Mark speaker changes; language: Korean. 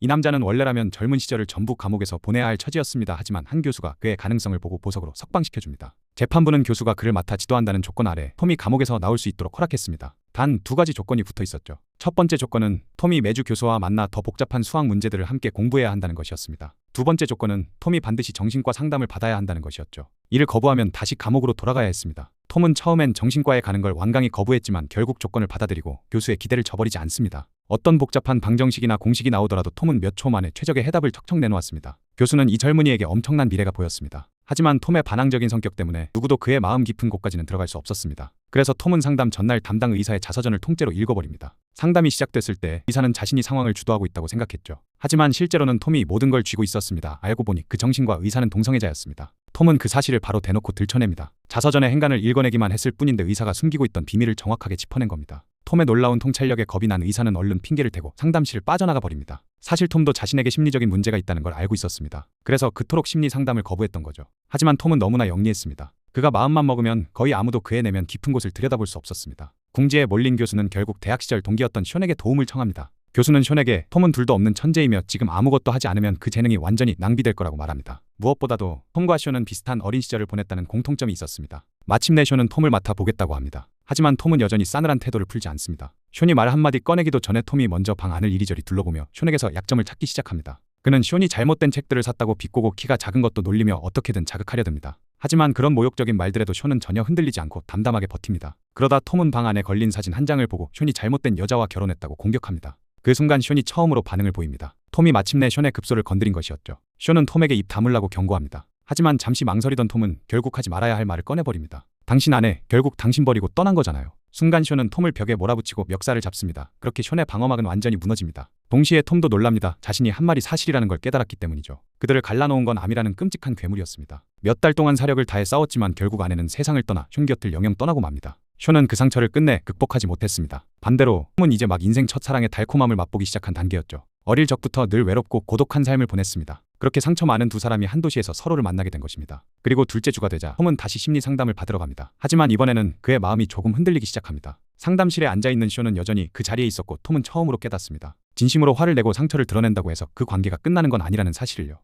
Speaker 1: 이 남자는 원래라면 젊은 시절을 전부 감옥에서 보내야 할 처지였습니다. 하지만 한 교수가 그의 가능성을 보고 보석으로 석방시켜줍니다. 재판부는 교수가 그를 맡아 지도한다는 조건 아래 톰이 감옥에서 나올 수 있도록 허락했습니다. 단 두 가지 조건이 붙어 있었죠. 첫 번째 조건은 톰이 매주 교수와 만나 더 복잡한 수학 문제들을 함께 공부해야 한다는 것이었습니다. 두 번째 조건은 톰이 반드시 정신과 상담을 받아야 한다는 것이었죠. 이를 거부하면 다시 감옥으로 돌아가야 했습니다. 톰은 처음엔 정신과에 가는 걸 완강히 거부했지만 결국 조건을 받아들이고 교수의 기대를 저버리지 않습니다. 어떤 복잡한 방정식이나 공식이 나오더라도 톰은 몇 초 만에 최적의 해답을 척척 내놓았습니다. 교수는 이 젊은이에게 엄청난 미래가 보였습니다. 하지만 톰의 반항적인 성격 때문에 누구도 그의 마음 깊은 곳까지는 들어갈 수 없었습니다. 그래서 톰은 상담 전날 담당 의사의 자서전을 통째로 읽어버립니다. 상담이 시작됐을 때 의사는 자신이 상황을 주도하고 있다고 생각했죠. 하지만 실제로는 톰이 모든 걸 쥐고 있었습니다. 알고 보니 그 정신과 의사는 동성애자였습니다. 톰은 그 사실을 바로 대놓고 들춰냅니다. 자서전의 행간을 읽어내기만 했을 뿐인데 의사가 숨기고 있던 비밀을 정확하게 짚어낸 겁니다. 톰의 놀라운 통찰력에 겁이 난 의사는 얼른 핑계를 대고 상담실을 빠져나가 버립니다. 사실 톰도 자신에게 심리적인 문제가 있다는 걸 알고 있었습니다. 그래서 그토록 심리 상담을 거부했던 거죠. 하지만 톰은 너무나 영리했습니다. 그가 마음만 먹으면 거의 아무도 그의 내면 깊은 곳을 들여다볼 수 없었습니다. 궁지에 몰린 교수는 결국 대학 시절 동기였던 션에게 도움을 청합니다. 교수는 션에게 톰은 둘도 없는 천재이며 지금 아무것도 하지 않으면 그 재능이 완전히 낭비될 거라고 말합니다. 무엇보다도 톰과 션은 비슷한 어린 시절을 보냈다는 공통점이 있었습니다. 마침내 션은 톰을 맡아 보겠다고 합니다. 하지만 톰은 여전히 싸늘한 태도를 풀지 않습니다. 션이 말 한마디 꺼내기도 전에 톰이 먼저 방 안을 이리저리 둘러보며 션에게서 약점을 찾기 시작합니다. 그는 션이 잘못된 책들을 샀다고 비꼬고 키가 작은 것도 놀리며 어떻게든 자극하려 듭니다. 하지만 그런 모욕적인 말들에도 션은 전혀 흔들리지 않고 담담하게 버팁니다. 그러다 톰은 방 안에 걸린 사진 한 장을 보고 션이 잘못된 여자와 결혼했다고 공격합니다. 그 순간 션이 처음으로 반응을 보입니다. 톰이 마침내 션의 급소를 건드린 것이었죠. 션은 톰에게 입 다물라고 경고합니다. 하지만 잠시 망설이던 톰은 결국 하지 말아야 할 말을 꺼내버립니다. 당신 아내 결국 당신 버리고 떠난 거잖아요. 순간 션은 톰을 벽에 몰아붙이고 멱살을 잡습니다. 그렇게 션의 방어막은 완전히 무너집니다. 동시에 톰도 놀랍니다. 자신이 한 말이 사실이라는 걸 깨달았기 때문이죠. 그들을 갈라놓은 건 암이라는 끔찍한 괴물이었습니다. 몇 달 동안 사력을 다해 싸웠지만 결국 아내는 세상을 떠나 션 곁을 영영 떠나고 맙니다. 션은 그 상처를 끝내 극복하지 못했습니다. 반대로 톰은 이제 막 인생 첫사랑의 달콤함을 맛보기 시작한 단계였죠. 어릴 적부터 늘 외롭고 고독한 삶을 보냈습니다. 그렇게 상처 많은 두 사람이 한 도시에서 서로를 만나게 된 것입니다. 그리고 둘째 주가 되자 톰은 다시 심리 상담을 받으러 갑니다. 하지만 이번에는 그의 마음이 조금 흔들리기 시작합니다. 상담실에 앉아 있는 쇼는 여전히 그 자리에 있었고 톰은 처음으로 깨닫습니다. 진심으로 화를 내고 상처를 드러낸다고 해서 그 관계가 끝나는 건 아니라는 사실을요.